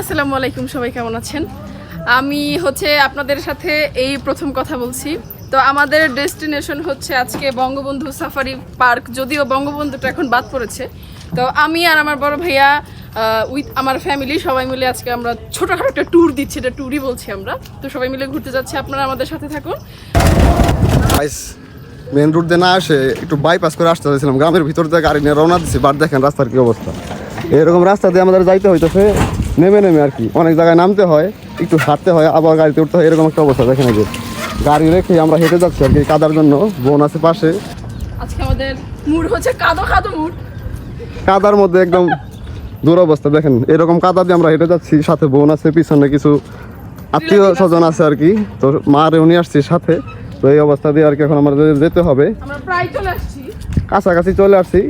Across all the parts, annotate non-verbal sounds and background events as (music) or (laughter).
আসসালামু আলাইকুম, সবাই কেমন আছেন? আমি হচ্ছে আপনাদের সাথে এই প্রথম কথা বলছি। তো আমাদের ডেস্টিনেশন হচ্ছে আজকে বঙ্গবন্ধু সাফারি পার্ক, যদিও বঙ্গবন্ধুটা এখন বাদ পড়েছে। তো আমি আর আমার বড় ভাইয়া উইথ আমার ফ্যামিলি সবাই মিলে আজকে আমরা ছোটোখাটো একটা ট্যুর দিচ্ছি, এটা ট্যুরই বলছি আমরা। তো সবাই মিলে ঘুরতে যাচ্ছি, আপনারা আমাদের সাথে থাকুন। মেন রুট দিয়ে না আসে একটু বাইপাস করে আসতে চাইছিলাম। গ্রামের ভিতর দিয়ে গাড়ি নিয়ে রওনা দিচ্ছি বাট দেখেন রাস্তার কি অবস্থা। এরকম রাস্তা দিয়ে আমাদের যাইতে হইতেছে। নেমে নেমে আর কি। অনেক জায়গায় নামতে হয় একটু হাঁটতে হয় আবার গাড়িতে উঠতে হয় এরকম একটা অবস্থা দেখেন যে। গাড়ি রেখে আমরা হেঁটে যাচ্ছি আর কি কাদার জন্য বোন আছে পাশে। আজকে আমাদের মুড হচ্ছে কাদো কাদো মুড। কাদার মধ্যে একদম দুরবস্থা দেখেন এরকম কাদা দিয়ে আমরা হেঁটে যাচ্ছি সাথে বোন আছে পিছনে কিছু আত্মীয় স্বজন আছে আর কি। তো মা রেও নিয়ে আসছি সাথে। তো এই অবস্থা দিয়ে আর কি এখন আমাদের যেতে হবে। আমরা প্রায় চলে আসছি। কাছাকাছি চলে আসছি।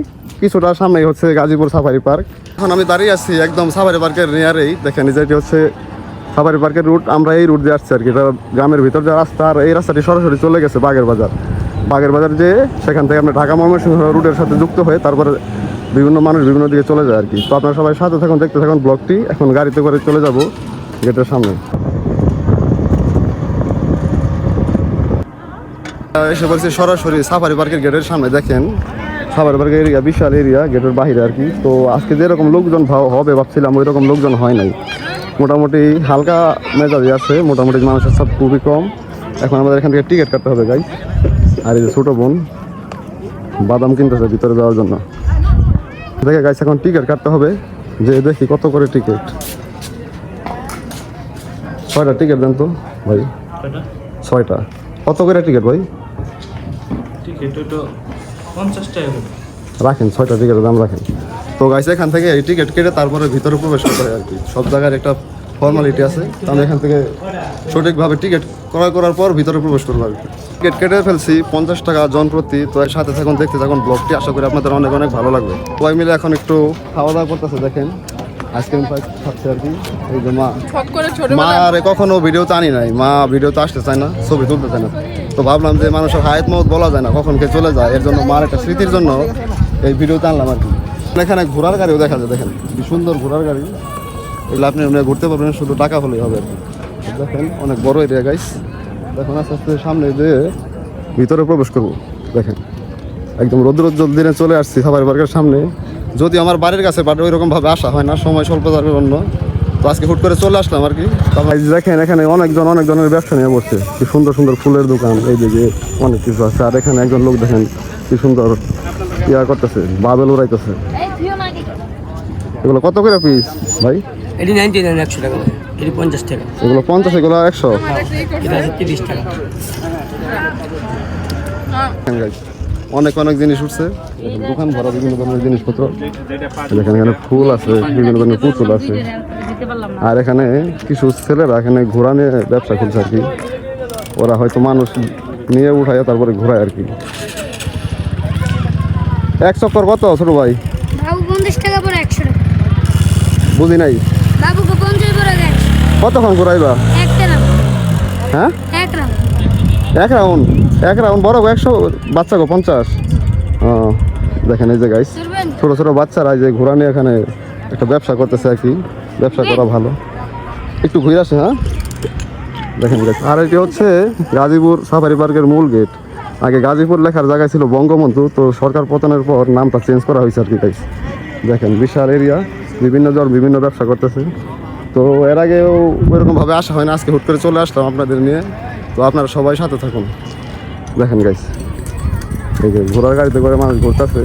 কিছুটা সামনেই হচ্ছে গাজীপুর সাফারি পার্ক। এখন আমি দাঁড়িয়ে আছি একদম সাফারি পার্কের নিয়ারেই দেখেন যেটি হচ্ছে সাফারি পার্কের রুট আমরা এই রুট দিয়ে আসছি আর কি। এটা গ্রামের ভিতর যে রাস্তা, আর এই রাস্তাটি সরাসরি চলে গেছে বাগের বাজার। বাগের বাজার যে, সেখান থেকে আমরা ঢাকা ময়মনসিংহ রুটের সাথে যুক্ত হয়ে তারপরে বিভিন্ন মানুষ বিভিন্ন দিকে চলে যায় আর কি। তো আপনারা সবাই সাথে থাকুন, দেখতে থাকুন ব্লগটি এখন গাড়িতে করে চলে যাব গেটের সামনে। এসে বলছি সরাসরি সাফারি পার্কের গেটের সামনে, দেখেন। পার্কের এরিয়া বিশাল এরিয়া গেটের বাইরে আর কি। তো আজকে যেরকম লোকজন হবে ভাবছিলাম ওই রকম লোকজন হয় নাই। মোটামুটি হালকা মেজাজি আছে মোটামুটি মানুষের সব খুবই কম। এখন আমাদের এখান থেকে টিকিট কাটতে হবে গাই আর এই যে ছোটো বোন বাদাম কিনতেছে ভিতরে যাওয়ার জন্য। দেখে গাইছে এখন টিকিট কাটতে হবে যে দেখি কত করে টিকিট ছয়টা টিকিট দেন তো ভাই। ছয়টা? কত করে টিকিট ভাই? টিকিট পঞ্চাশ টাকা রাখেন ছয়টা টিকিটের দাম রাখেন। তো গাইছে এখান থেকে এই টিকিট কেটে তারপরে ভিতরে প্রবেশ করতে হয় আর কি। সব জায়গার একটা ফর্মালিটি আছে। তো আমি এখান থেকে সঠিকভাবে টিকিট ক্রয় করার পর ভিতরে প্রবেশ করব আর কি। টিকিট কেটে ফেলছি পঞ্চাশ টাকা জন প্রতি তো এর সাথে থাকুন দেখতে থাকুন ব্লগটি আশা করি আপনাদের অনেক অনেক ভালো লাগবে। সবাই মিলে এখন একটু খাওয়া দাওয়া করতেছে দেখেন। আইসক্রিম খাচ্ছে আর কি। এই যে মা ছক করে ছোট মা আরে কখনো ভিডিওতে আনি নাই। মা ভিডিওতে আসতে চায় না ছবি তুলতে চায় না। তো ভাবলাম যে মানুষের হায়াত মত বলা যায় না, কখন কে চলে যায়, এর জন্য মার একটা স্মৃতির জন্য এই ভিডিওতে আনলাম আর কি। এখানে ঘোরার গাড়িও দেখা যায়, দেখেন, কি সুন্দর ঘোরার গাড়ি। এগুলো আপনি ঘুরতে পারবেন, শুধু টাকা হলেই হবে আর কি। দেখেন, অনেক বড় এরিয়া গাইস দেখুন, আস্তে আস্তে সামনে যে ভিতরে প্রবেশ করব। দেখেন, একদম রৌদ্রোজ্জ্বল দিনে চলে আসছি সাফারি পার্কের সামনে। যদি আমার বাড়ির কাছে বাট ওই রকম আসা হয় না, সময় স্বল্প স্বল্পতার জন্য। তো আজকে হুট করে চলে আসলাম আর কি। দেখেন এখানে অনেকজন অনেক জনের ব্যবসা নিয়ে বসছে। কি সুন্দর সুন্দর ফুলের দোকান এই দিকে অনেক কিছু আছে। আর এখানে একজন লোক দেখেন কি সুন্দর ইয়া করতেছে বাবেল উড়াইতেছে। এগুলো কত করে পিস ভাই? এটি নাইনটি নাইন একশো টাকা। এটি পঞ্চাশ টাকা। এগুলো পঞ্চাশ এগুলো একশো? এটা আছে তিরিশ টাকা। অনেক অনেক জিনিস উঠছে। দোকান ভরা বিভিন্ন ধরনের জিনিসপত্র। এখানে ফুল আছে বিভিন্ন ধরনের পুতুল আছে। আর এখানে কিছু ছেলেরা এখানে ঘোড়া নিয়ে ব্যবসা করছে আর কি। ওরা হয়তো মানুষ নিয়ে উঠায় তারপরে ঘোরায় আর কি। এক চক্কর কত ছোট ভাই? বুঝি নাই। কতক্ষণ ঘোরাইবা? হ্যাঁ? এক রাউন্ড। এক রাউন্ড? বড় একশো? বাচ্চা গো পঞ্চাশ? দেখেন এই যে গাইস ছোট ছোট বাচ্চারা এই যে ঘোরা নিয়ে এখানে একটা ব্যবসা করতেছে আর কি। ব্যবসা করা ভালো। একটু ঘুরে আসে হ্যাঁ? দেখেন। আর এটি হচ্ছে গাজীপুর সাফারি পার্কের মূল গেট। আগে গাজীপুর লেখার জায়গায় ছিল বঙ্গবন্ধু, তো সরকার পতনের পর নামটা চেঞ্জ করা হয়েছে আর কি গাইস দেখেন, বিশাল এরিয়া বিভিন্ন জন বিভিন্ন ব্যবসা করতেছে। তো এর আগেও ওইরকমভাবে আসা হয় না আজকে হুট করে চলে আসলাম আপনাদের নিয়ে। তো আপনারা সবাই সাথে থাকুন। দেখেন গাইস এই যে ঘোড়ার গাড়িতে করে মানুষ ঘুরতেছে।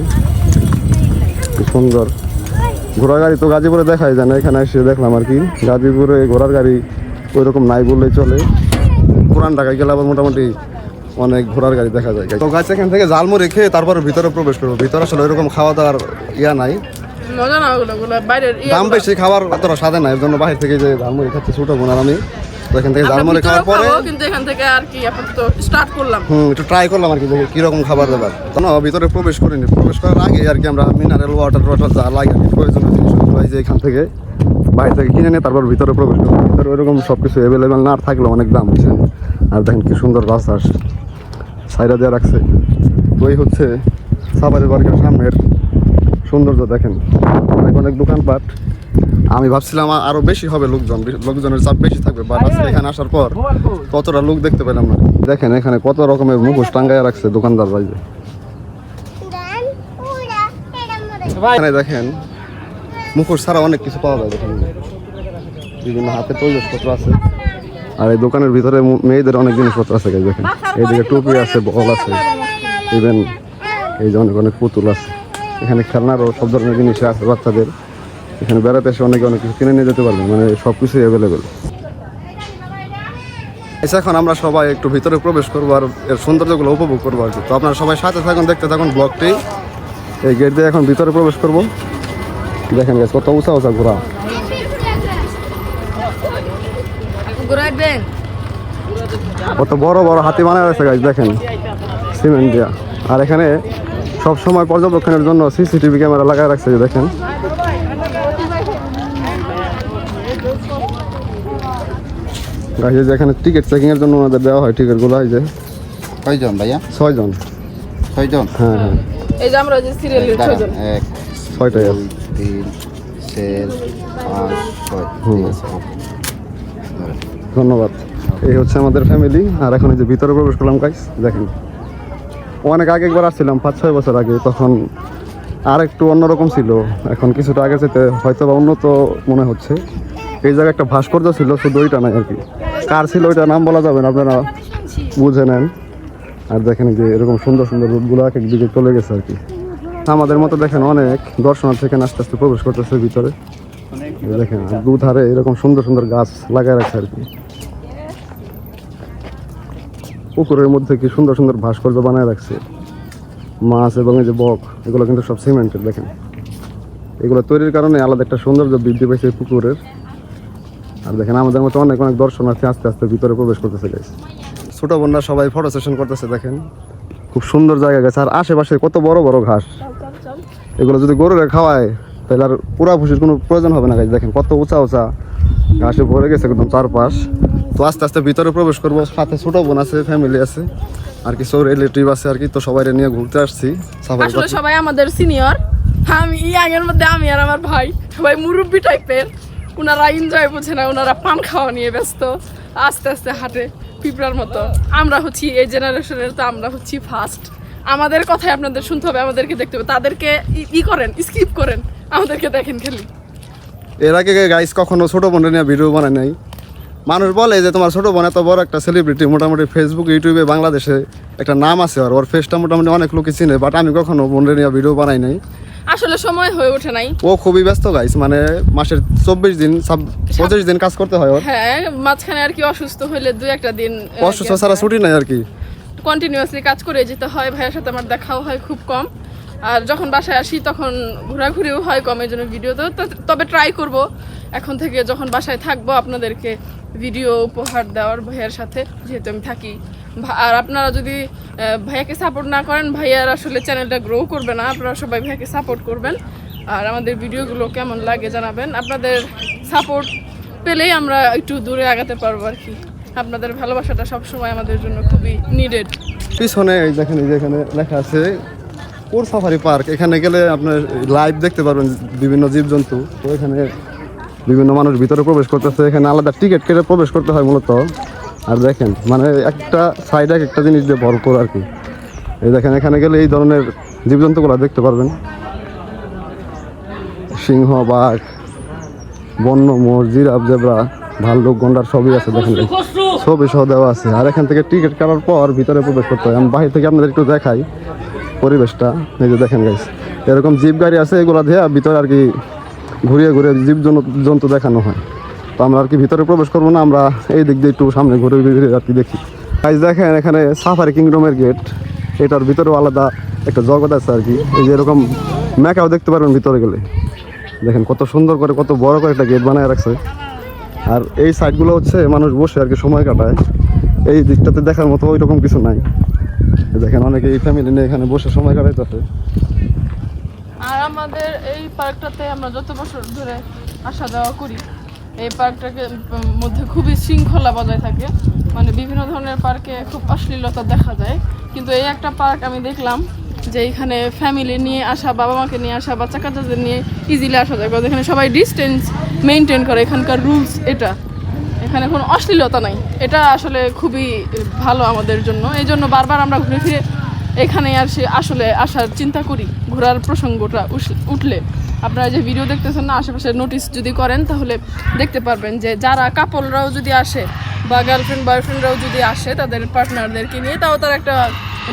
সুন্দর। ঘোড়ার গাড়ি তো গাজীপুরে দেখাই যায় না এখানে এসে দেখলাম আর কি। গাজীপুরে ঘোড়ার গাড়ি ওই রকম নাই বললেই চলে। পুরান ঢাকায় গেলে আবার মোটামুটি অনেক ঘোড়ার গাড়ি দেখা যায়। তো গাছ এখান থেকে জালমু রেখে তারপর ভিতরে প্রবেশ করব। ভিতরে আসলে ওইরকম খাওয়া দাওয়ার ইয়া নাই। দাম বেশি খাবার অতটা সাদা নাই এর জন্য বাইরে থেকে যে ঝালমুড়ি খাচ্ছে ছোটো বোনার আমি। তো এখান থেকে ঝালমুড়ি খাওয়ার পরে কিন্তু এখান থেকে আর কি আপাতত স্টার্ট করলাম। হুম একটু ট্রাই করলাম আর কি দেখি কীরকম খাবার দাবার। তো ভিতরে প্রবেশ করিনি। প্রবেশ করার আগে আর কি আমরা মিনারেল ওয়াটার ওয়াটার যা লাগে প্রয়োজনীয় জিনিসগুলো যে এখান থেকে বাইরে থেকে কিনে নিয়ে তারপর ভিতরে প্রবেশ করব ভিতরে ওইরকম সব কিছু অ্যাভেলেবেল না থাকলেও অনেক দাম বুঝছেন আর দেখেন কি সুন্দর বাস সাইডা দেওয়া রাখছে। এই হচ্ছে সাফারি পার্কের সামনের সৌন্দর্য দেখেন। অনেক অনেক দোকানপাট। আমি ভাবছিলাম আরও বেশি হবে লোকজন লোকজনের চাপ বেশি থাকবে বাট আজকে এখানে আসার পর কতটা লোক দেখতে পেলাম না। দেখেন এখানে কত রকমের মুখোশ টাঙ্গায় রাখছে দোকানদার বাইরে এখানে দেখেন মুখোশ ছাড়া অনেক কিছু পাওয়া যায় দেখেন বিভিন্ন হাতে তৈজসপত্র আছে। আর এই দোকানের ভিতরে মেয়েদের অনেক জিনিসপত্র আছে দেখেন। এইদিকে টুপি আছে বল আছে। ইভেন এই যে অনেক অনেক পুতুল আছে। এখানে খেলনারও সব ধরনের জিনিস আছে বাচ্চাদের। এখানে বেড়াতে এসে অনেকে অনেক কিছু কিনে নিয়ে যেতে পারবে মানে সব কিছুই অ্যাভেলেবেল আচ্ছা এখন আমরা সবাই একটু ভিতরে প্রবেশ করব আর এর সৌন্দর্যগুলো উপভোগ করব আর কি। তো আপনারা সবাই সাথে থাকুন দেখতে থাকুন ব্লগটি। এই গেট দিয়ে এখন ভিতরে প্রবেশ করব। দেখেন গেছে কত উঁচা উঁচা ঘোরা কত বড় বড় হাতি বানায় রয়েছে গাছ দেখেন। সিমেন্ট দিয়া। আর এখানে সব সময় পর্যবেক্ষণের জন্য সিসিটিভি ক্যামেরা লাগায় রাখছে দেখেন। গাছ যে এখানে টিকিট চেকিং এর জন্য ওনাদের দেওয়া হয় টিকিটগুলো এই যে। কয়জন ভাইয়া? ছয় জন ছয়জন? হ্যাঁ হ্যাঁ। এই যে আমরা যে সিরিয়ালের দাঁড়ান, ছজন এক ছয়টাই আছে তিন চার পাঁচ ছয়। ধন্যবাদ। এই হচ্ছে আমাদের ফ্যামিলি আর এখন এই যে ভিতরে প্রবেশ করলাম গাইস দেখেন। অনেক আগে একবার আসছিলাম পাঁচ ছয় বছর আগে তখন আর একটু অন্যরকম ছিল। এখন কিছুটা আগে যেতে হয়তো বা উন্নত মনে হচ্ছে। এই জায়গায় একটা ভাস্কর্য ছিল, শুধু ওইটা নাই আর কি। কার ছিল ওইটা নাম বলা যাবে না, আপনারা বুঝে নেন। আর দেখেন যে এরকম সুন্দর সুন্দর রুটগুলো এক এক দিকে চলে গেছে আর কি। আমাদের মতো দেখেন অনেক দর্শনার্থী এখানে আস্তে আস্তে প্রবেশ করতেছে ভিতরে। দেখেন দুধারে এরকম সুন্দর সুন্দর গাছ লাগায় রাখছে আর কি। পুকুরের মধ্যে কি সুন্দর সুন্দর ভাস্কর্য বানায় রাখছে। মাছ এবং এই যে বক, এগুলো কিন্তু সব সিমেন্টের, দেখেন। এগুলো তৈরির কারণে আলাদা একটা সৌন্দর্য বৃদ্ধি পেয়েছে পুকুরের। আর দেখেন আমাদের মতো অনেক অনেক দর্শনার্থী আস্তে আস্তে ভিতরে প্রবেশ করতেছে গাইস ছোটো বোনরা সবাই ফটো সেশন করতেছে দেখেন। খুব সুন্দর জায়গা গেছে আর আশেপাশে কত বড় বড় ঘাস। এগুলো যদি গরুরে খাওয়ায় তাহলে আর পুরা ভুষির কোনো প্রয়োজন হবে না গাছ দেখেন কত উঁচা উঁচা ঘাসে ভরে গেছে একদম চারপাশ। তো আস্তে আস্তে ভিতরে প্রবেশ করব। সাথে ছোটো বোন আছে ফ্যামিলি আছে আর কিছু রিলেটিভ আছে আর কি। তো সবাই নিয়ে ঘুরতে আসছি আসলে সবাই আমাদের সিনিয়র আমি আগের মধ্যে আমি আর আমার ভাই সবাই মুরব্বি টাইপের ওনারা এনজয় বোঝে না ওনারা পান খাওয়া নিয়ে ব্যস্ত। আস্তে আস্তে হাঁটে পিঁপড়ার মতো। আমরা হচ্ছি এই জেনারেশনের তো আমরা হচ্ছি ফার্স্ট আমাদের কথাই আপনাদের শুনতে হবে, আমাদেরকে দেখতে হবে। তাদেরকে ই- করেন স্কিপ করেন। আমাদেরকে দেখেন খালি। এর আগে গাইস কখনো ছোট বোনের নিয়ে ভিডিও বানায় নাই। মানুষ বলে যে তোমার ছোট বোন এত বড় একটা সেলিব্রিটি মোটামুটি ফেসবুক ইউটিউবে বাংলাদেশে একটা নাম আছে আর ওর ফেসটা মোটামুটি অনেক লোকে চিনে বাট আমি কখনো বোনের নিয়ে ভিডিও বানাই নাই। আসলে সময় হয়ে ওঠে নাই। ও খুবই ব্যস্ত গাইস মানে মাসের চব্বিশ দিন পঁচিশ দিন কাজ করতে হয় ওর। হ্যাঁ মাঝখানে আর কি অসুস্থ হইলে দুই একটা দিন অসুস্থ ছাড়া ছুটি নাই আর কি। কন্টিনিউয়াসলি কাজ করে যেতে হয় ভাইয়ের সাথে আমার দেখাও হয় খুব কম। আর যখন বাসায় আসি তখন ঘোরাঘুরিও হয় কম এই জন্য ভিডিওতেও তো- তবে ট্রাই করব। এখন থেকে যখন বাসায় থাকব আপনাদেরকে ভিডিও উপহার দেওয়ার ভাইয়ের সাথে যেহেতু আমি থাকি। আর আপনারা যদি ভাইয়াকে সাপোর্ট না করেন, ভাইয়ার আসলে চ্যানেলটা গ্রো করবে না। আপনারা সবাই ভাইয়াকে সাপোর্ট করবেন। আর আমাদের ভিডিওগুলো কেমন লাগে জানাবেন। আপনাদের সাপোর্ট পেলেই আমরা একটু দূরে আগাতে পারব আর কি। আপনাদের ভালোবাসাটা সবসময় আমাদের জন্য খুবই নিডেড পিছনে দেখেন এখানে লেখা আছে ওর সাফারি পার্ক। এখানে গেলে আপনার লাইভ দেখতে পারবেন বিভিন্ন জীবজন্তু। তো এখানে বিভিন্ন মানুষ ভিতরে প্রবেশ করতেছে। এখানে আলাদা টিকিট কেটে প্রবেশ করতে হয় মূলত। আর দেখেন মানে একটা সাইড সাইডে একটা জিনিস দিয়ে ভরপুর আর কি। এই দেখেন, এখানে গেলে এই ধরনের জীবজন্তুগুলো দেখতে পারবেন। সিংহ, বাঘ, বন্য মোর জিরাফ, জেবরা, ভাল্লুক, গন্ডার সবই আছে, দেখেন। ছবি সহ দেওয়া আছে। আর এখান থেকে টিকিট কাটার পর ভিতরে প্রবেশ করতে হয়। আমি বাহির থেকে আপনাদের একটু দেখাই পরিবেশটা। এই যে দেখেন গাইস এরকম জিপ গাড়ি আছে, এগুলো দিয়ে ভিতরে আর কি ঘুরিয়ে ঘুরিয়ে জীব জন্তু দেখানো হয়। তো আমরা আর কি ভিতরে প্রবেশ করব না, আমরা এই দিক দিয়ে একটু সামনে ঘুরে ঘুরে আর কি দেখি। গাইস দেখেন এখানে সাফারি কিংডমের গেট এটার ভিতরেও আলাদা একটা জগৎ আছে আর কি। এই যে এরকম মেকাও দেখতে পারবেন ভিতরে গেলে। দেখেন কত সুন্দর করে, কত বড় করে একটা গেট বানায় রাখছে। আর এই সাইডগুলো হচ্ছে মানুষ বসে আর কি সময় কাটায়। এই দিকটাতে দেখার মতো ওই রকম কিছু নাই। দেখেন অনেকে এই ফ্যামিলি নিয়ে এখানে বসে সময় কাটাইতেছে। আর আমাদের এই পার্কটাতে আমরা যত বছর ধরে আসা যাওয়া করি এই পার্কটাকে মধ্যে খুবই শৃঙ্খলা বজায় থাকে। মানে বিভিন্ন ধরনের পার্কে খুব অশ্লীলতা দেখা যায়। কিন্তু এই একটা পার্ক আমি দেখলাম যে এখানে ফ্যামিলি নিয়ে আসা বাবা মাকে নিয়ে আসা বাচ্চা কাচ্চাদের নিয়ে ইজিলি আসা যায়। কারণ এখানে সবাই ডিস্টেন্স মেনটেন করে। এখানকার রুলস এটা। এখানে কোনো অশ্লীলতা নাই। এটা আসলে খুবই ভালো আমাদের জন্য। এই জন্য বারবার আমরা ঘুরে ফিরে এখানে আসে আসলে আসার চিন্তা করি, ঘোরার প্রসঙ্গটা উঠলে। আপনারা যে ভিডিও দেখতেছেন না, আশেপাশে নোটিস যদি করেন, তাহলে দেখতে পারবেন যে যারা কাপলরাও যদি আসে বা গার্লফ্রেন্ড বয়ফ্রেন্ডরাও যদি আসে, তাদের পার্টনারদেরকে নিয়ে, তাও তারা একটা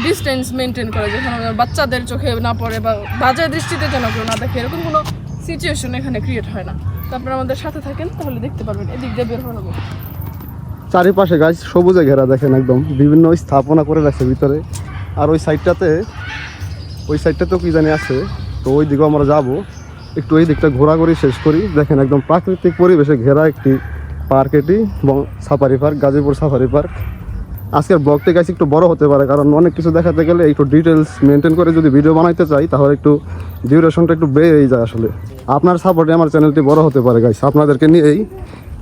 ডিস্টেন্স মেনটেন করে, যেখানে বাচ্চাদের চোখে না পড়ে বা বাজে দৃষ্টিতে যেন কেউ না দেখে, এরকম কোনো সিচুয়েশন এখানে ক্রিয়েট হয় না। তো আপনারা আমাদের সাথে থাকেন, তাহলে দেখতে পারবেন, এদিক দিয়ে বের হব। চারিপাশে গাছ সবুজে ঘেরা দেখেন একদম, বিভিন্ন স্থাপনা করে রাখছে ভিতরে। আর ওই সাইডটাতে, ওই সাইডটাতেও কি জানি আছে, তো ওই দিকেও আমরা যাব। একটু ওই দিকটা ঘোরাঘুরি শেষ করি। দেখেন একদম প্রাকৃতিক পরিবেশে ঘেরা একটি পার্ক এটি safari park, Gazipur safari park. আজকের ব্লগটি গাছ একটু বড় হতে পারে, কারণ অনেক কিছু দেখাতে গেলে একটু ডিটেলস মেনটেন করে যদি ভিডিও বানাইতে চাই, তাহলে একটু ডিউরেশনটা একটু বেড়েই যায় আসলে। আপনার সাপোর্টে আমার চ্যানেলটি বড় হতে পারে গাইস আপনাদেরকে নিয়েই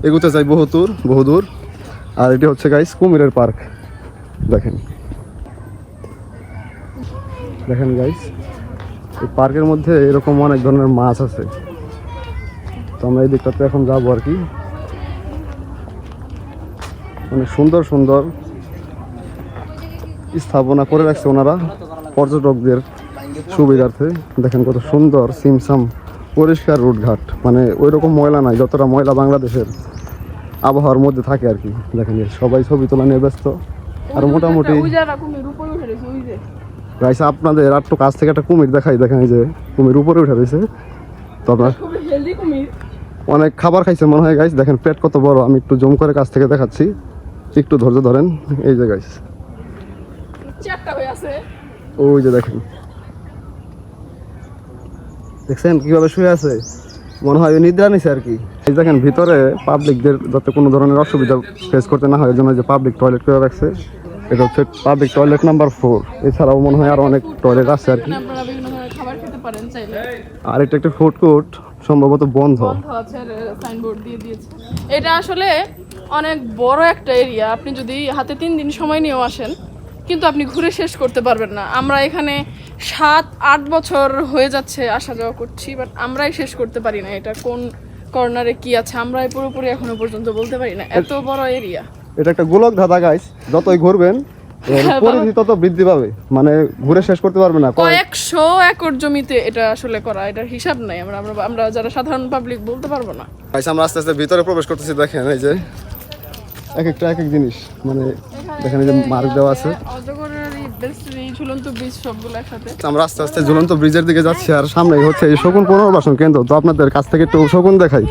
এগোতে চাই বহুদূর বহুদূর আর এটি হচ্ছে গাইস কুমিরের পার্ক। দেখেন। দেখেন গাইস এই পার্কের মধ্যে এরকম অনেক ধরনের মাছ আছে। তো আমরা এই দিকটাতে এখন যাব আর কি। মানে সুন্দর সুন্দর স্থাপনা করে রাখছে ওনারা পর্যটকদের সুবিধার্থে। দেখেন কত সুন্দর সিমসাম পরিষ্কার রুটঘাট। মানে ওই রকম ময়লা নাই, যতটা ময়লা বাংলাদেশের আবহাওয়ার মধ্যে থাকে আর কি। দেখেন সবাই ছবি তোলা নিয়ে ব্যস্ত। আর মোটামুটি গাইছে আপনাদের আর একটু কাছ থেকে একটা কুমির দেখাই দেখেন যে কুমির উপরে উঠে রয়েছে। তো আপনার অনেক খাবার খাইছে মনে হয় গাইস দেখেন পেট কত বড় আমি একটু জুম করে কাছ থেকে দেখাচ্ছি। একটু ধৈর্য ধরেন এই যে গাইস ওই যে দেখেন। দেখছেন কীভাবে শুয়ে আছে? মনে হয় নিদ্রা নিছে আর কি। এই দেখেন ভিতরে পাবলিকদের যাতে কোনো ধরনের অসুবিধা ফেস করতে না হয় জন্য যে পাবলিক টয়লেট করে রাখছে। এটা হচ্ছে পাবলিক টয়লেট নাম্বার ফোর এছাড়াও মনে হয় আরও অনেক টয়লেট আছে আর কি। আর এটা একটা ফুড কোর্ট সম্ভবত বন্ধ। বন্ধ সাইনবোর্ড দিয়ে দিয়েছে। এটা আসলে অনেক বড় একটা এরিয়া আপনি যদি হাতে তিন দিন সময় নিয়েও আসেন কিন্তু আপনি ঘুরে শেষ করতে পারবেন না। আমরা এখানে সাত আট বছর হয়ে যাচ্ছে আসা যাওয়া করছি বাট আমরাই শেষ করতে পারি না। এটা কোন কর্নারে কি আছে আমরাই পুরোপুরি এখনও পর্যন্ত বলতে পারি না। এত বড় এরিয়া এটা একটা গোলক ধাঁধা গাছ যতই ঘুরবেন (laughs) হ্যাঁ, পরিধি তত বৃদ্ধি পাবে। মানে ঘুরে শেষ করতে পারবে না কয়েকশো একর জমিতে এটা আসলে করা এটার হিসাব নাই। আমরা আমরা আমরা যারা সাধারণ পাবলিক বলতে পারব না। গাইস আমরা আস্তে আস্তে ভিতরে প্রবেশ করতেছি দেখেন এই যে। এক একটা এক এক জিনিস। মানে দেখেন এই যে মার্ক দেওয়া আছে। আমরা আস্তে আস্তে ঝুলন্ত ব্রিজের দিকে যাচ্ছি আর সামনেই হচ্ছে এই শকুন পুনর্বাসন কেন্দ্র। তো আপনাদের কাছ থেকে একটু শকুন দেখাই।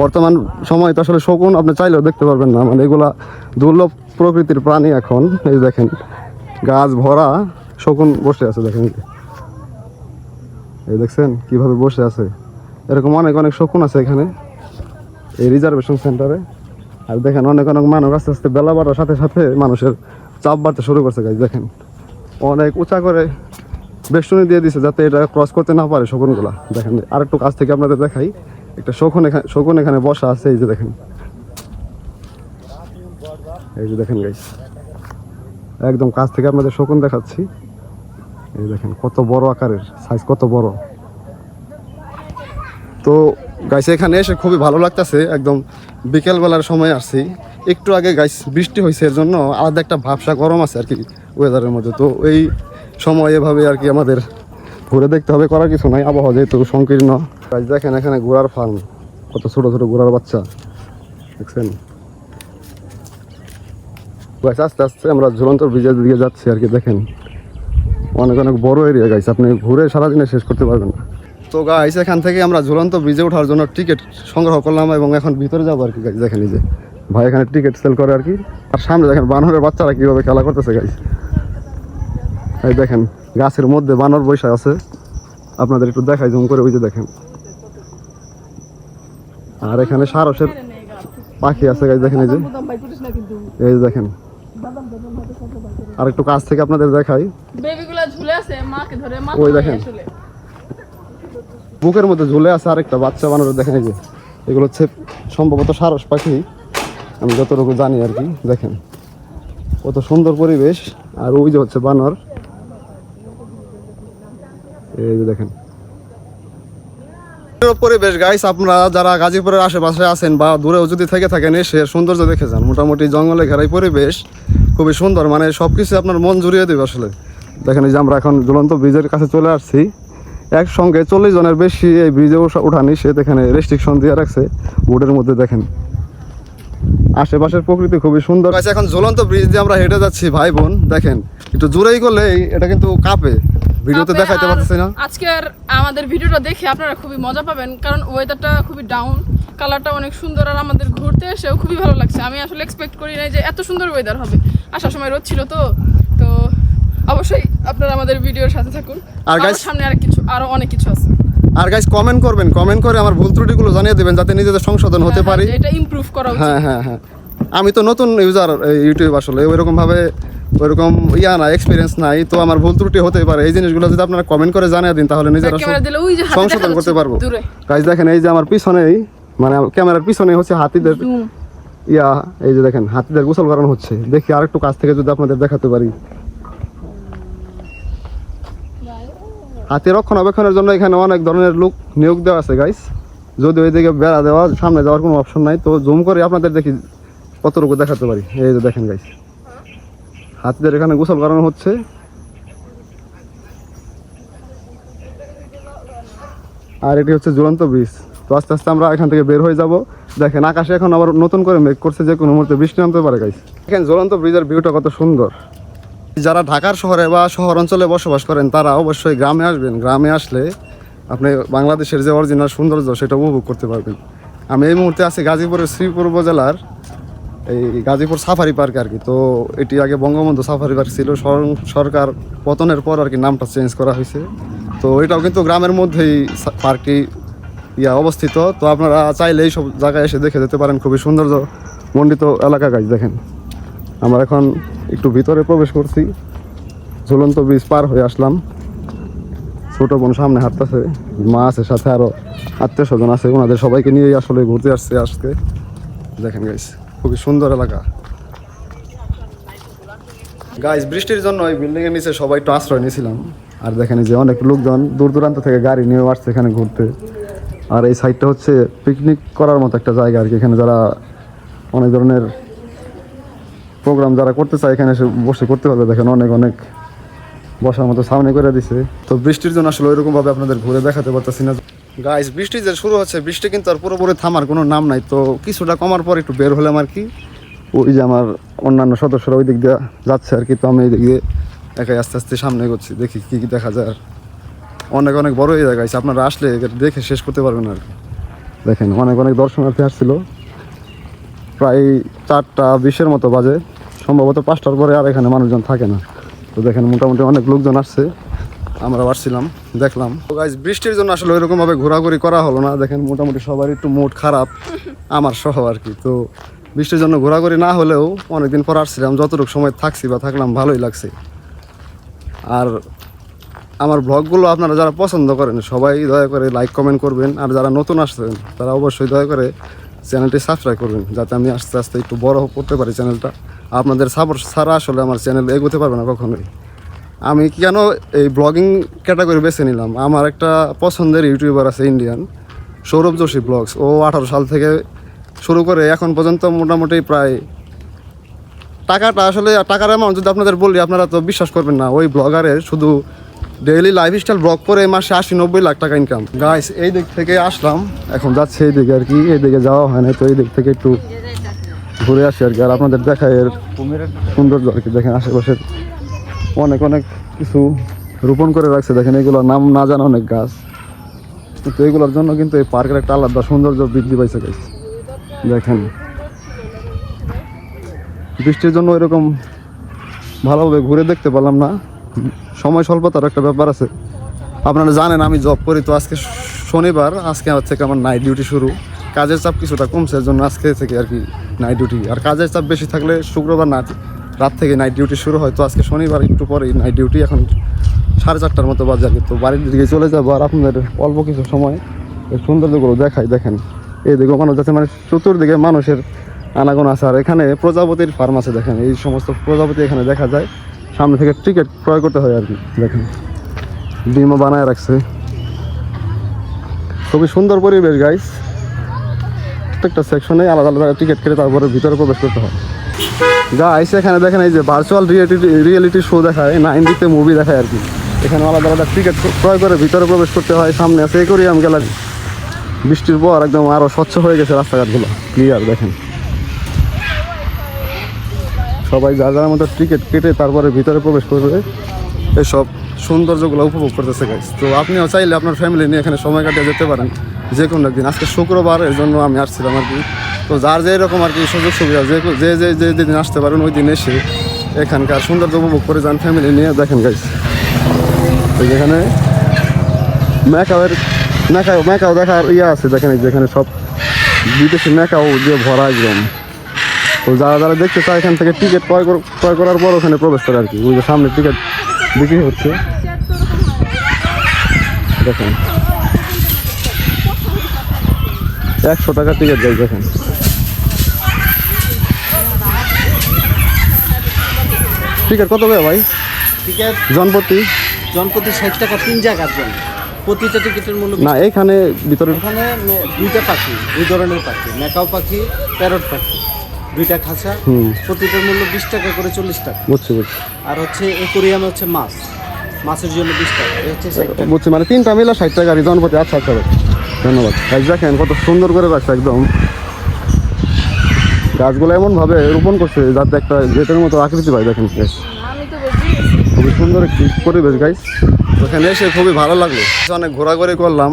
বর্তমান সময় তো আসলে শকুন আপনি চাইলেও দেখতে পারবেন না। মানে এগুলা দুর্লভ প্রকৃতির প্রাণী এখন। এই দেখেন, গাছ ভরা, শকুন বসে আছে দেখেন। এই দেখছেন কীভাবে বসে আছে। এরকম অনেক অনেক শকুন আছে এখানে। এই রিজার্ভেশন সেন্টারে আর দেখেন অনেক অনেক মানুষ আস্তে আস্তে বেলা বাড়ার সাথে সাথে মানুষের চাপ বাড়তে শুরু করছে গাছ দেখেন। অনেক উঁচা করে বেষ্টনী দিয়ে দিছে যাতে এটা ক্রস করতে না পারে শকুনগুলা। দেখেন আর একটু কাছ থেকে আপনাদের দেখাই। একটা শকুন এখানে শকুন এখানে বসা আছে, এই যে দেখেন। এই যে দেখেন গাইস একদম কাছ থেকে আপনাদের শকুন দেখাচ্ছি। এই দেখেন, কত বড় আকারের সাইজ কত বড়। তো গাইস এখানে এসে খুবই ভালো লাগতেছে। একদম বিকেলবেলার সময় আসছি। একটু আগে গাইস বৃষ্টি হয়েছে এর জন্য আলাদা একটা ভাবসা গরম আছে আর কি। ওয়েদারের মধ্যে। তো এই সময় এভাবে আর কি আমাদের ঘুরে দেখতে হবে, করার কিছু নাই, আবহাওয়া যেহেতু সংকীর্ণ। গাইস দেখেন এখানে ঘোড়ার ফার্ম কত ছোট ছোট ঘোড়ার বাচ্চা। দেখছেন? গাইস আস্তে আস্তে আমরা ঝুলন্ত ব্রিজের দিকে যাচ্ছি আর কি, দেখেন। অনেক অনেক বড় এরিয়া গাইস আপনি ঘুরে সারাদিনে শেষ করতে পারবেন না। তো গাইস এখান থেকে আমরা ঝুলন্ত ব্রিজে ওঠার জন্য টিকিট সংগ্রহ করলাম এবং এখন ভিতরে যাব আর কি গাইস দেখেন এই যে। ভাই এখানে টিকিট সেল করে আর কি। আর সামনে দেখেন বানরের বাচ্চারা কীভাবে খেলা করতেছে গাইস এই দেখেন গাছের মধ্যে বানর বৈশা আছে। আপনাদের একটু দেখাই জুম করে ওই যে দেখেন। আর এখানে সারসের পাখি আছে গাইস দেখেন এই যে। এই যে দেখেন। আর একটু কাছ থেকে আপনাদের দেখাই। ওই দেখেন। বুকের মধ্যে ঝুলে আছে আরেকটা বাচ্চা বানর দেখেন এই যে। এগুলো হচ্ছে সম্ভবত সারস পাখি। আমি যতটুকু জানি আর কি, দেখেন। কত সুন্দর পরিবেশ। আর ওই যে হচ্ছে বানর। এই যে দেখেন। পরিবেশ গাইস আপনারা যারা গাজীপুরের আশেপাশে আছেন বা দূরেও যদি থেকে থাকেন, এসে সৌন্দর্য দেখে যান। মোটামুটি জঙ্গলে ঘেরাই পরিবেশ। খুবই সুন্দর। মানে সব কিছু আপনার মন জুড়িয়ে দেবে আসলে। দেখেন, এই যে আমরা এখন ঝুলন্ত ব্রিজের কাছে চলে আসছি। একসঙ্গে চল্লিশ জনের বেশি এই ব্রিজে ওঠা নিষেধ এখানে রেস্ট্রিকশন দিয়ে রাখছে। বোর্ডের মধ্যে দেখেন। আশেপাশের প্রকৃতি খুবই সুন্দর। আছে এখন ঝুলন্ত ব্রিজ দিয়ে আমরা হেঁটে যাচ্ছি ভাই বোন দেখেন একটু জোরেই করলে এটা কিন্তু কাঁপে। ভিডিওতে দেখাইতে পারতেছি না। আজকের আমাদের ভিডিওটা দেখে আপনারা খুবই মজা পাবেন কারণ ওয়েদারটা খুবই ডাউন কালারটা অনেক সুন্দর আর আমাদের ঘুরতে এসেও খুবই ভালো লাগছে। আমি আসলে এক্সপেক্ট করি নাই যে এত সুন্দর ওয়েদার হবে। আসার সময় রোদ ছিল তো তো অবশ্যই আপনারা আমাদের ভিডিওর সাথে থাকুন। আর আর সামনে আর কিছু আরও অনেক কিছু আছে। আর গাইজ কমেন্ট করবেন কমেন্ট করে আমার ভুল ত্রুটিগুলো জানিয়ে দেবেন যাতে নিজেদের সংশোধন হতে হ্যাঁ, পারি। হ্যাঁ, এটা ইমপ্রুভ করা হ্যাঁ হ্যাঁ হ্যাঁ। আমি তো নতুন ইউজার ইউটিউব আসলে ওইরকম ভাবে ওইরকম ইয়া না এক্সপিরিয়েন্স নাই তো আমার ভুল ত্রুটি হতে পারে। এই জিনিসগুলো যদি আপনারা কমেন্ট করে জানিয়ে দিন তাহলে নিজেরা সংশোধন করতে পারব। গাইজ দেখেন এই যে আমার পিছনেই মানে ক্যামেরার পিছনে হচ্ছে হাতিদের ইয়া এই যে দেখেন হাতিদের গোসল করানো হচ্ছে। দেখি আর একটু কাছ থেকে যদি আপনাদের দেখাতে পারি। হাতি রক্ষণাবেক্ষণের জন্য এখানে অনেক ধরনের লোক নিয়োগ দেওয়া আছে গাইস যদি ওইদিকে বেড়া দেওয়া, সামনে যাওয়ার কোনো অপশন নাই। তো জুম করে আপনাদের দেখি, কতটুকু দেখাতে পারি। এই যে দেখেন গাইস হাতিদের এখানে গোসল করানো হচ্ছে। আর এটি হচ্ছে ঝুলন্ত ব্রিজ তো আস্তে আস্তে আমরা এখান থেকে বের হয়ে যাব। দেখেন, আকাশে এখন আবার নতুন করে মেঘ করছে, যে কোনো মুহূর্তে বৃষ্টি নামতে পারে গাইস দেখেন, ঝুলন্ত ব্রিজের ভিউটা কত সুন্দর। যারা ঢাকার শহরে বা শহর অঞ্চলে বসবাস করেন, তারা অবশ্যই গ্রামে আসবেন। গ্রামে আসলে আপনি বাংলাদেশের যে অরিজিনাল সৌন্দর্য, সেটা উপভোগ করতে পারবেন। আমি এই মুহূর্তে আছি গাজীপুরের শ্রীপুর উপজেলার এই গাজীপুর সাফারি পার্ক আর কি। তো এটি আগে বঙ্গবন্ধু সাফারি পার্ক ছিল সরকার পতনের পর আর কি নামটা চেঞ্জ করা হয়েছে। তো এটাও কিন্তু গ্রামের মধ্যেই পার্কটি ইয়া অবস্থিত। তো আপনারা চাইলে এই সব জায়গায় এসে দেখে যেতে পারেন। খুবই সৌন্দর্য মণ্ডিত এলাকা গাছ দেখেন। আমরা এখন একটু ভিতরে প্রবেশ করছি। ঝুলন্ত ব্রিজ পার হয়ে আসলাম। ছোট বোন সামনে হাঁটতেছে। মা আছে, সাথে আরও আত্মীয় স্বজন আছে। ওনাদের সবাইকে নিয়েই আসলে ঘুরতে আসছে আজকে। দেখেন গাইস খুবই সুন্দর এলাকা। গাইস বৃষ্টির জন্য এই বিল্ডিং এর নিচে সবাই একটু আশ্রয় নিয়েছিলাম। আর দেখেন যে অনেক লোকজন দূর দূরান্ত থেকে গাড়ি নিয়ে আসছে এখানে ঘুরতে। আর এই সাইডটা হচ্ছে পিকনিক করার মতো একটা জায়গা আর কি। এখানে যারা অনেক ধরনের প্রোগ্রাম যারা করতে চায়, এখানে এসে বসে করতে পারবে। দেখেন অনেক অনেক বসার মতো সামনে করে দিছে। তো বৃষ্টির জন্য আসলে ওইরকম ভাবে আপনাদের ঘুরে দেখাতে পারতেছি না। গাইস বৃষ্টি যে শুরু হচ্ছে, বৃষ্টি কিন্তু আর পুরোপুরি থামার কোনো নাম নাই। তো কিছুটা কমার পর একটু বের হলাম আর কি। ওই যে আমার অন্যান্য সদস্যরা ওই দিক দিয়ে যাচ্ছে আর কি। তো আমি এই দিক দিয়ে একাই আস্তে আস্তে সামনে করছি দেখি কি কি দেখা যায়। অনেক অনেক বড় হয়ে যায় গাইস আপনারা আসলে দেখে শেষ করতে পারবেন আর কি। দেখেন অনেক অনেক দর্শনার্থী আসছিল। প্রায় চারটা বিশের মতো বাজে। সম্ভবত পাঁচটার পরে আর এখানে মানুষজন থাকে না। তো দেখেন মোটামুটি অনেক লোকজন আসছে। আমরা আসছিলাম দেখলাম। তো গাইজ বৃষ্টির জন্য আসলে ওইরকম ভাবে ঘোরাঘুরি করা হলো না। দেখেন মোটামুটি সবার একটু মুড খারাপ (laughs) আমার সহ আর কি। তো বৃষ্টির জন্য ঘোরাঘুরি না হলেও অনেকদিন পর আসছিলাম। যতটুকু সময় থাকছি বা থাকলাম ভালোই লাগছে। আর আমার ব্লগগুলো আপনারা যারা পছন্দ করেন সবাই দয়া করে লাইক কমেন্ট করবেন। আর যারা নতুন আসছেন তারা অবশ্যই দয়া করে চ্যানেলটি সাবস্ক্রাইব করবেন, যাতে আমি আস্তে আস্তে একটু বড় করতে পারি চ্যানেলটা। আপনাদের সাপোর্ট ছাড়া আসলে আমার চ্যানেল এগোতে পারবে না কখনোই। আমি কেন এই ব্লগিং ক্যাটাগরি বেছে নিলাম? আমার একটা পছন্দের ইউটিউবার আছে ইন্ডিয়ান সৌরভ যোশী ব্লগস ও আঠারো সাল থেকে শুরু করে এখন পর্যন্ত মোটামুটি প্রায় টাকাটা আসলে, টাকার অ্যামাউন্ট যদি আপনাদের বলি, আপনারা তো বিশ্বাস করবেন না, ওই ব্লগারের শুধু ডেইলি লাইফস্টাইল ব্লগ করে মাসে আশি নব্বই লাখ টাকা ইনকাম গাইস এই দিক থেকে আসলাম, এখন যাচ্ছে এই দিকে আর কি, এই দিকে যাওয়া হয় না তো এই দিক থেকে একটু ঘুরে আসি আর কি। আর আপনাদের দেখায় এর সৌন্দর্য আর কি, দেখেন আশেপাশের অনেক অনেক কিছু রোপণ করে রাখছে। দেখেন এগুলোর নাম না জানা অনেক গাছ। তো এগুলোর জন্য কিন্তু এই পার্কের একটা আলাদা সৌন্দর্য বৃদ্ধি পাইছে গাইস দেখেন। বৃষ্টির জন্য এরকম ভালোভাবে ঘুরে দেখতে পারলাম না। সময় স্বল্পতার একটা ব্যাপার আছে। আপনারা জানেন আমি জব করি তো আজকে শনিবার, আজকে থেকে আমার নাইট ডিউটি শুরু। কাজের চাপ কিছুটা কমছে এর জন্য আজকে থেকে আর কি নাইট ডিউটি আর কাজের চাপ বেশি থাকলে শুক্রবার না রাত থেকে নাইট ডিউটি শুরু হয়, তো আজকে শনিবার একটু পরেই নাইট ডিউটি এখন সাড়ে চারটার মতো বাজে আর তো বাড়ির দিকে চলে যাব আর আপনাদের অল্প কিছু সময় সৌন্দর্যগুলো দেখাই, দেখেন। এই দিকেও মানুষ যাচ্ছে মানে চতুর্দিকে মানুষের আনাগোনা আছে। আর এখানে প্রজাপতির ফার্ম আছে, দেখেন। এই সমস্ত প্রজাপতি এখানে দেখা যায়। সামনে থেকে টিকিট ক্রয় করতে হয় আর কি, দেখেন। ডিমও বানায় রাখছে। খুবই সুন্দর পরিবেশ গাইস প্রত্যেকটা সেকশনে আলাদা আলাদা টিকিট কেটে তারপরে ভিতরে প্রবেশ করতে হয়। গাইস এখানে দেখেন এই যে ভার্চুয়াল রিয়েলিটি রিয়েলিটি শো দেখায় নাইন দিতে মুভি দেখায় আর কি। এখানে আলাদা আলাদা টিকিট ক্রয় করে ভিতরে প্রবেশ করতে হয়, সামনে আছে একুরিয়াম গ্যালারি বৃষ্টির পর একদম আরও স্বচ্ছ হয়ে গেছে রাস্তাঘাটগুলো ক্লিয়ার দেখেন। সবাই যার যার মতো টিকিট কেটে তারপরে ভিতরে প্রবেশ করবে। এসব সৌন্দর্যগুলো উপভোগ করতেছে গাইজ তো আপনিও চাইলে আপনার ফ্যামিলি নিয়ে এখানে সময় কাটিয়ে যেতে পারেন। যে কোনো একদিন। আজকে শুক্রবার এর জন্য আমি আসছিলাম আর কি। তো যার যে এরকম আর কি সুযোগ সুবিধা যে যে যে যে যেদিন আসতে পারেন, ওই দিন এসে এখানকার সৌন্দর্য উপভোগ করে যান ফ্যামিলি নিয়ে। দেখেন গাইজ তো যেখানে ম্যাকাওয়ের ম্যাকাও ম্যাকাও দেখার ইয়ে আছে। দেখেন যেখানে সব বিদেশি ম্যাকাও দিয়ে ভরা একদম। যারা যারা দেখতে চায় এখান থেকে টিকিট ক্রয় কর- ক্রয় করার পর ওখানে প্রবেশ করে আর কি। ওই যে সামনে টিকিট বিক্রি হচ্ছে। দেখেন। একশো টাকা টিকিট যাই দেখেন। টিকিট কত করে ভাই? টিকিট জনপতি জনপ্রতি ষাট টাকা তিন জায়গার জন্য। প্রতিটা টিকিটের মূল্য না এখানে ভিতরে এখানে দুইটা পাখি দুই ধরনের পাখি মেকাও পাখি প্যারট পাখি। দুইটা খাঁচা প্রতিটার মূল্য বিশ টাকা করে চল্লিশ টাকা। বুঝছি বুঝছি। আর হচ্ছে একুরিয়ামে হচ্ছে মাছ। মাছের জন্য বিশ টাকা এই হচ্ছে ষাট টাকা। বুঝছি মানে তিনটা মিলা ষাট টাকা রিজন প্রতি আচ্ছা আচ্ছা। ধন্যবাদ। গাছ দেখেন কত সুন্দর করে রাখছে একদম। গাছগুলো এমন ভাবে রোপণ করছে যাতে একটা গেটের মতো আকৃতি পায় দেখেন। খুবই সুন্দর একটি পরিবেশ গাইস। ওখানে এসে খুবই ভালো লাগল। অনেক ঘোরাঘুরি করলাম।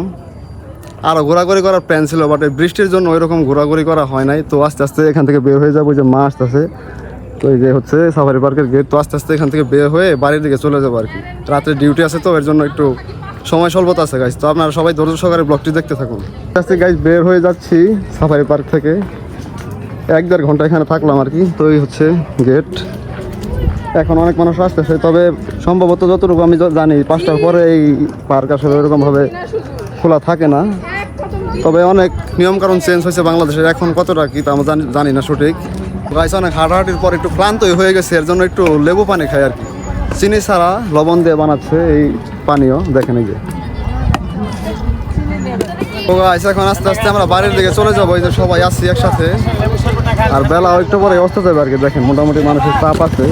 আরও ঘোরাঘুরি করার প্ল্যান ছিল বাট বৃষ্টির জন্য ওইরকম ঘোরাঘুরি করা হয় নাই। তো আস্তে আস্তে এখান থেকে বের হয়ে যাব যে মা আসতেছে। তো এই যে হচ্ছে সাফারি পার্কের গেট তো আস্তে আস্তে এখান থেকে বের হয়ে বাড়ির দিকে চলে যাব আর কি। রাত্রে ডিউটি আছে তো, এর জন্য একটু সময় স্বল্পতা আছে গাইজ তো আপনারা সবাই ধৈর্য সহকারে ব্লগটি দেখতে থাকুন। আস্তে আস্তে গাইজ বের হয়ে যাচ্ছি সাফারি পার্ক থেকে। এক দেড় ঘণ্টা এখানে থাকলাম আর কি, তো এই হচ্ছে গেট এখন অনেক মানুষ আসতেছে, তবে সম্ভবত যতটুকু আমি জানি, পাঁচটার পরে এই পার্ক আসলে এরকমভাবে খোলা থাকে না। তবে অনেক নিয়মকানুন চেঞ্জ হয়েছে বাংলাদেশের। এখন কতটা কি তা আমরা জানি না সঠিক। গাইছে অনেক হাঁটাহাঁটির পর একটু ক্লান্তই হয়ে গেছে, এর জন্য একটু লেবু পানি খাই আর কি। চিনি ছাড়া লবণ দিয়ে বানাচ্ছে এই পানীয় দেখেন এই যে। তো গাইছে এখন আস্তে আস্তে আমরা বাড়ির দিকে চলে যাব, এই যে সবাই আসছি একসাথে। আর বেলা একটু পরে অস্ত যাবে আর কি, দেখেন, মোটামুটি মানুষের চাপ আছে।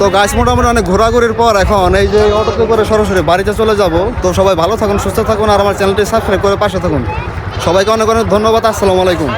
তো গাছ মোটামুটি অনেক ঘোরাঘুরির পর এখন এই যে অটোতে করে সরাসরি বাড়িতে চলে যাব। তো সবাই ভালো থাকুন, সুস্থ থাকুন, আর আমার চ্যানেলটি সাবস্ক্রাইব করে পাশে থাকুন। সবাইকে অনেক অনেক ধন্যবাদ, আসসালামু আলাইকুম।